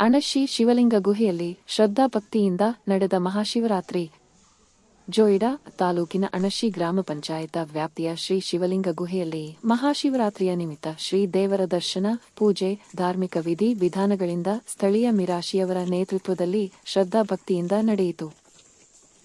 ಅಣಶಿ ಶಿವಲಿಂಗ ಗುಹೆಯಲ್ಲಿ ಶ್ರದ್ಧಾಭಕ್ತಿಯಿಂದ ನಡೆದ ಮಹಾಶಿವರಾತ್ರಿ. ಜೋಯಿಡಾ ತಾಲೂಕಿನ ಅಣಶಿ ಗ್ರಾಮ ಪಂಚಾಯತ ವ್ಯಾಪ್ತಿಯ ಶ್ರೀ ಶಿವಲಿಂಗ ಗುಹೆಯಲ್ಲಿ ಮಹಾಶಿವರಾತ್ರಿಯ ನಿಮಿತ್ತ ಶ್ರೀ ದೇವರ ದರ್ಶನ, ಪೂಜೆ, ಧಾರ್ಮಿಕ ವಿಧಿ ವಿಧಾನಗಳಿಂದ ಸ್ಥಳೀಯ ಮಿರಾಶಿಯವರ ನೇತೃತ್ವದಲ್ಲಿ ಶ್ರದ್ಧಾಭಕ್ತಿಯಿಂದ ನಡೆಯಿತು.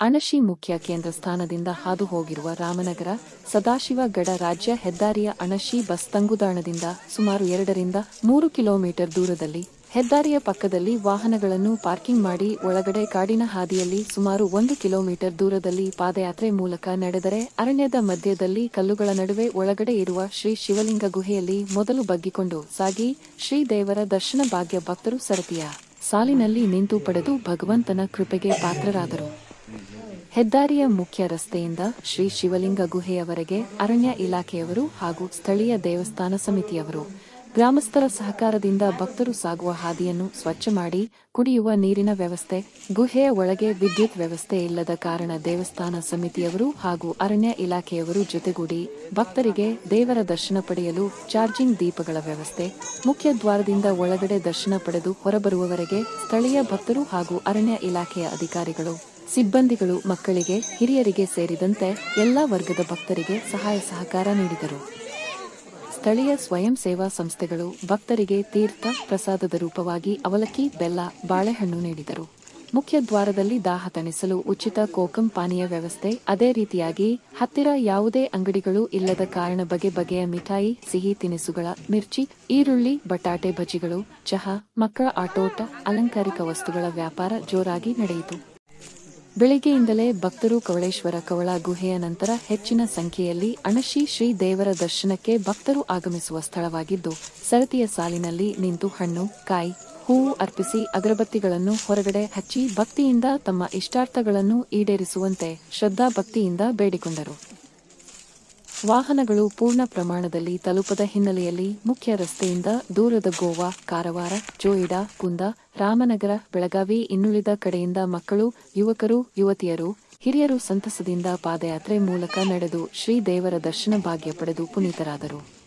ಅಣಶಿ ಮುಖ್ಯ ಕೇಂದ್ರ ಸ್ಥಾನದಿಂದ ಹಾದು ಹೋಗಿರುವ ರಾಮನಗರ, ಸದಾಶಿವ ಗಡ ರಾಜ್ಯ ಹೆದ್ದಾರಿಯ ಅಣಶಿ ಬಸ್ ತಂಗುದಾಣದಿಂದ ಸುಮಾರು ಎರಡರಿಂದ ಮೂರು ಕಿಲೋಮೀಟರ್ ದೂರದಲ್ಲಿ ಹೆದ್ದಾರಿಯ ಪಕ್ಕದಲ್ಲಿ ವಾಹನಗಳನ್ನು ಪಾರ್ಕಿಂಗ್ ಮಾಡಿ ಒಳಗಡೆ ಕಾಡಿನ ಹಾದಿಯಲ್ಲಿ ಸುಮಾರು ಒಂದು ಕಿಲೋಮೀಟರ್ ದೂರದಲ್ಲಿ ಪಾದಯಾತ್ರೆ ಮೂಲಕ ನಡೆದರೆ ಅರಣ್ಯದ ಮಧ್ಯದಲ್ಲಿ ಕಲ್ಲುಗಳ ನಡುವೆ ಒಳಗಡೆ ಇರುವ ಶ್ರೀ ಶಿವಲಿಂಗ ಗುಹೆಯಲ್ಲಿ ಮೊದಲು ಬಗ್ಗಿಕೊಂಡು ಸಾಗಿ ಶ್ರೀ ದೇವರ ದರ್ಶನ ಭಾಗ್ಯ ಭಕ್ತರು ಸರತಿಯ ಸಾಲಿನಲ್ಲಿ ನಿಂತು ಪಡೆದು ಭಗವಂತನ ಕೃಪೆಗೆ ಪಾತ್ರರಾದರು. ಹೆದ್ದಾರಿಯ ಮುಖ್ಯ ರಸ್ತೆಯಿಂದ ಶ್ರೀ ಶಿವಲಿಂಗ ಗುಹೆಯವರೆಗೆ ಅರಣ್ಯ ಇಲಾಖೆಯವರು ಹಾಗೂ ಸ್ಥಳೀಯ ದೇವಸ್ಥಾನ ಸಮಿತಿಯವರು ಗ್ರಾಮಸ್ಥರ ಸಹಕಾರದಿಂದ ಭಕ್ತರು ಸಾಗುವ ಹಾದಿಯನ್ನು ಸ್ವಚ್ಛ ಮಾಡಿ, ಕುಡಿಯುವ ನೀರಿನ ವ್ಯವಸ್ಥೆ ಗುಹೆಯ ಒಳಗೆ ವಿದ್ಯುತ್ ವ್ಯವಸ್ಥೆ ಇಲ್ಲದ ಕಾರಣ ದೇವಸ್ಥಾನ ಸಮಿತಿಯವರು ಹಾಗೂ ಅರಣ್ಯ ಇಲಾಖೆಯವರು ಜೊತೆಗೂಡಿ ಭಕ್ತರಿಗೆ ದೇವರ ದರ್ಶನ ಪಡೆಯಲು ಚಾರ್ಜಿಂಗ್ ದೀಪಗಳ ವ್ಯವಸ್ಥೆ, ಮುಖ್ಯ ದ್ವಾರದಿಂದ ಒಳಗಡೆ ದರ್ಶನ ಪಡೆದು ಹೊರಬರುವವರೆಗೆ ಸ್ಥಳೀಯ ಭಕ್ತರು ಹಾಗೂ ಅರಣ್ಯ ಇಲಾಖೆಯ ಅಧಿಕಾರಿಗಳು, ಸಿಬ್ಬಂದಿಗಳು ಮಕ್ಕಳಿಗೆ, ಹಿರಿಯರಿಗೆ ಸೇರಿದಂತೆ ಎಲ್ಲಾ ವರ್ಗದ ಭಕ್ತರಿಗೆ ಸಹಾಯ ಸಹಕಾರ ನೀಡಿದರು. ಸ್ಥಳೀಯ ಸ್ವಯಂ ಸೇವಾ ಸಂಸ್ಥೆಗಳು ಭಕ್ತರಿಗೆ ತೀರ್ಥ ಪ್ರಸಾದದ ರೂಪವಾಗಿ ಅವಲಕ್ಕಿ, ಬೆಲ್ಲ, ಬಾಳೆಹಣ್ಣು ನೀಡಿದರು. ಮುಖ್ಯ ದ್ವಾರದಲ್ಲಿ ದಾಹ ತಣಿಸಲು ಉಚಿತ ಕೋಕಂ ಪಾನೀಯ ವ್ಯವಸ್ಥೆ, ಅದೇ ರೀತಿಯಾಗಿ ಹತ್ತಿರ ಯಾವುದೇ ಅಂಗಡಿಗಳು ಇಲ್ಲದ ಕಾರಣ ಬಗೆ ಬಗೆಯ ಮಿಠಾಯಿ, ಸಿಹಿ ತಿನಿಸುಗಳ, ಮಿರ್ಚಿ, ಈರುಳ್ಳಿ, ಬಟಾಟೆ ಬಜ್ಜಿಗಳು, ಚಹಾ, ಮಕ್ಕಳ ಆಟೋಟ, ಅಲಂಕಾರಿಕ ವಸ್ತುಗಳ ವ್ಯಾಪಾರ ಜೋರಾಗಿ ನಡೆಯಿತು. ಬೆಳಿಗ್ಗೆಯಿಂದಲೇ ಭಕ್ತರು ಕವಳೇಶ್ವರ ಕವಳ ಗುಹೆಯ ನಂತರ ಹೆಚ್ಚಿನ ಸಂಖ್ಯೆಯಲ್ಲಿ ಅಣಶಿ ಶ್ರೀ ದೇವರ ದರ್ಶನಕ್ಕೆ ಭಕ್ತರು ಆಗಮಿಸುವ ಸ್ಥಳವಾಗಿದ್ದು, ಸರತಿಯ ಸಾಲಿನಲ್ಲಿ ನಿಂತು ಹಣ್ಣು, ಕಾಯಿ, ಹೂವು ಅರ್ಪಿಸಿ ಅಗರಬತ್ತಿಗಳನ್ನು ಹೊರಗಡೆ ಹಚ್ಚಿ ಭಕ್ತಿಯಿಂದ ತಮ್ಮ ಇಷ್ಟಾರ್ಥಗಳನ್ನು ಈಡೇರಿಸುವಂತೆ ಶ್ರದ್ಧಾಭಕ್ತಿಯಿಂದ ಬೇಡಿಕೊಂಡರು. ವಾಹನಗಳು ಪೂರ್ಣ ಪ್ರಮಾಣದಲ್ಲಿ ತಲುಪದ ಹಿನ್ನೆಲೆಯಲ್ಲಿ ಮುಖ್ಯ ರಸ್ತೆಯಿಂದ ದೂರದ ಗೋವಾ, ಕಾರವಾರ, ಜೋಯಿಡಾ, ಕುಂದ, ರಾಮನಗರ, ಬೆಳಗಾವಿ ಇನ್ನುಳಿದ ಕಡೆಯಿಂದ ಮಕ್ಕಳು, ಯುವಕರು, ಯುವತಿಯರು, ಹಿರಿಯರು ಸಂತಸದಿಂದ ಪಾದಯಾತ್ರೆ ಮೂಲಕ ನಡೆದು ಶ್ರೀ ದೇವರ ದರ್ಶನ ಭಾಗ್ಯ ಪಡೆದು ಪುನೀತರಾದರು.